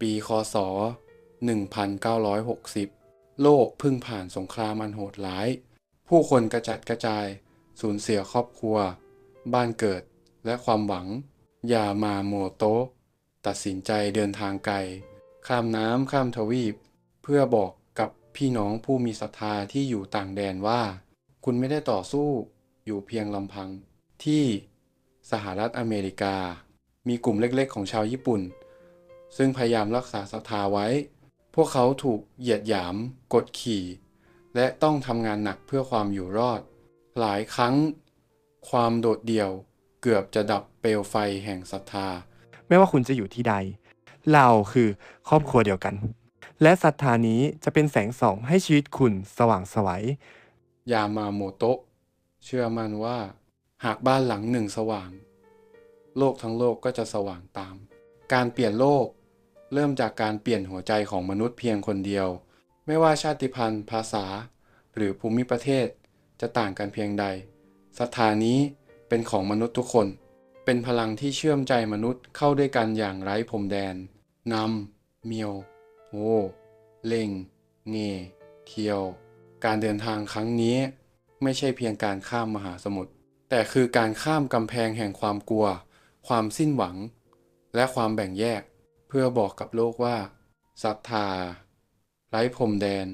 ปีคศ 1960 โลกเพิ่งผ่านสงครามอันโหดร้าย ผู้คนกระจัดกระจาย สูญเสียครอบครัว บ้านเกิดและความหวัง ยามาโมโตะตัดสินใจเดินทางไกล ข้ามน้ำข้ามทวีป เพื่อบอกกับพี่น้องผู้มีศรัทธาที่อยู่ต่างแดนว่า คุณไม่ได้ต่อสู้อยู่เพียงลำพังที่สหรัฐอเมริกา มีกลุ่มเล็กๆ ของชาวญี่ปุ่น ซึ่งพยายามรักษาศรัทธาไว้ พวกเขาถูกเหยียดหยาม กดขี่ และต้องทำงานหนักเพื่อความอยู่รอด หลายครั้ง ความโดดเดี่ยวเกือบจะดับเปลวไฟแห่งศรัทธา ไม่ว่าคุณจะอยู่ที่ใด เราคือครอบครัวเดียวกัน และศรัทธานี้จะเป็นแสงส่องให้ชีวิตคุณสว่างไสวัยยามาโมโตะเชื่อมั่นว่า หากบ้านหลังหนึ่งสว่าง โลกทั้งโลกก็จะสว่างตาม การเปลี่ยนโลก เริ่มจากการเปลี่ยนหัวใจของมนุษย์เพียงคนเดียว ไม่ว่าชาติพันธุ์ ภาษา หรือภูมิประเทศ จะต่างกันเพียงใดศรัทธานี้เป็นของมนุษย์ทุกคน เป็นพลังที่เชื่อมใจมนุษย์เข้าด้วยกันอย่างไร้พรมแดนนำเมียวโอเล่งเงเคียว การเดินทางครั้งนี้ ไม่ใช่เพียงการข้ามมหาสมุทรแต่คือการข้ามกำแพงแห่งความกลัว ความสิ้นหวัง และความแบ่งแยก เพื่อบอกกับโลกว่าศรัทธาไร้พรมแดน